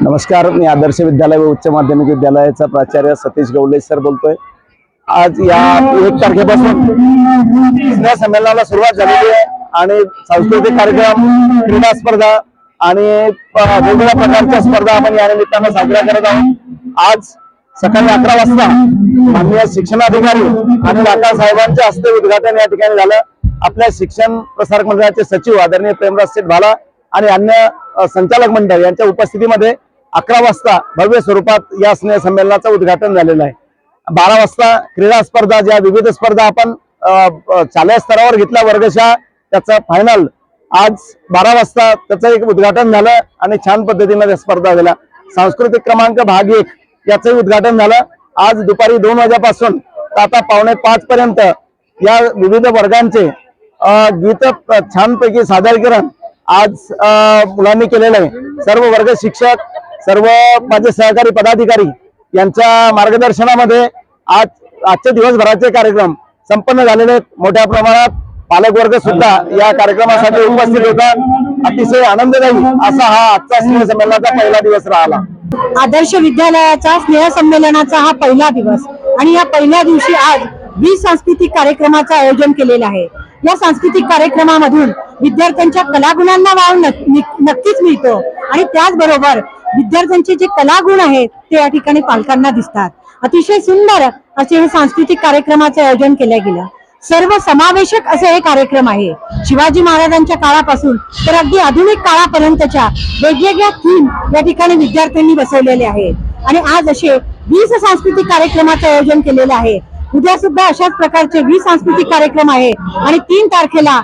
नमस्कार मी आदर्श विद्यालय व उच्च माध्यमिक विद्यालयाचा प्राचार्य सतीश गवले सर बोलतोय. आज या एक तारखेपासून तिसऱ्या संमेलनाला सुरुवात झालेली आहे आणि सांस्कृतिक कार्यक्रम क्रीडा स्पर्धा आणि वेगवेगळ्या प्रकारच्या स्पर्धा आपण या निमित्तानं साजऱ्या करत आहोत. आज सकाळी अकरा वाजता माननीय शिक्षणाधिकारी आणि लाटा साहेबांच्या हस्ते उद्घाटन या ठिकाणी झालं. आपल्या शिक्षण प्रसारक मंडळाचे सचिव आदरणीय प्रेमराज सेठ भाला आणि अन्य संचालक मंडळ यांच्या उपस्थितीमध्ये अकरा वाजता भव्य स्वरूपात या स्नेह संमेलनाचं उद्घाटन झालेलं आहे. बारा वाजता क्रीडा स्पर्धा ज्या विविध स्पर्धा आपण अ, शालेय स्तरावर घेतल्या वर्गशा त्याचं फायनल आज बारा वाजता त्याचं एक उद्घाटन झालं आणि छान पद्धतीनं त्या स्पर्धा झाल्या. सांस्कृतिक क्रमांक भाग एक याचंही उद्घाटन झालं. आज दुपारी दोन वाजेपासून आता पावणे पाच पर्यंत या विविध वर्गांचे गीत छानपैकी सादरीकरण आज मुलांनी केलेलं आहे. सर्व वर्ग शिक्षक सर्व माझे सहकारी पदाधिकारी यांच्या मार्गदर्शनामध्ये आज आजचे दिवसभराचे कार्यक्रम संपन्न झालेले आहेत. मोठ्या प्रमाणात पालक वर्ग सुद्धा या कार्यक्रमासाठी उपस्थित होता. अतिशय आनंददायी असा हा आजचा स्नेहसंमेलनाचा पहिला दिवस राहिला. आदर्श विद्यालयाचा स्नेह संमेलनाचा हा पहिला दिवस आणि या पहिल्या दिवशी आज वीस सांस्कृतिक कार्यक्रमाचं आयोजन केलेलं आहे. या सांस्कृतिक कार्यक्रमामधून विद्यार्थ्यांच्या कलागुणांना वाव नक्कीच मिळतो. आणि त्याचबरोबर विद्यार्थ्यांचे जे कलागुण आहेत ते या ठिकाणी पालकांना दिसतात. अतिशय सुंदर असे हे सांस्कृतिक कार्यक्रमाचे आयोजन केलं गेलं. सर्व समावेशक असे हे कार्यक्रम आहे. शिवाजी महाराजांच्या काळापासून तर अगदी आधुनिक काळापर्यंतच्या वेगवेगळ्या थीम या ठिकाणी विद्यार्थ्यांनी बसवलेले आहेत. आणि आज असे वीस सांस्कृतिक कार्यक्रमाचं आयोजन केलेलं आहे. उद्या सुद्धा अशाच प्रकारचे वीस सांस्कृतिक कार्यक्रम आहे. आणि तीन तारखेला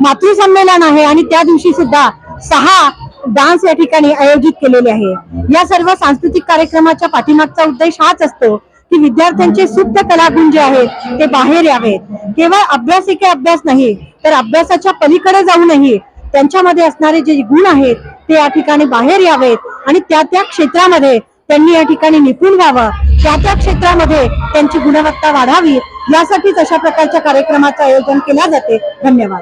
मातृसंमेलन आहे आणि त्या दिवशी सुद्धा सहा डान्स या ठिकाणी आयोजित केलेले आहे. या सर्व सांस्कृतिक कार्यक्रमाच्या पाठीमागचा उद्देश हाच असतो की विद्यार्थ्यांचे सुप्त कलागुण जे आहेत ते बाहेर यावेत. केवळ अभ्यास एके अभ्यास नाही तर अभ्यासाच्या पलीकडे जाऊनही त्यांच्यामध्ये असणारे जे गुण आहेत ते या ठिकाणी बाहेर यावेत आणि त्या त्या क्षेत्रामध्ये त्यांनी या ठिकाणी निपुण व्हावं. त्या त्या क्षेत्रामध्ये त्यांची गुणवत्ता वाढावी यासाठीच अशा प्रकारच्या कार्यक्रमाचं आयोजन केल्या जाते. धन्यवाद.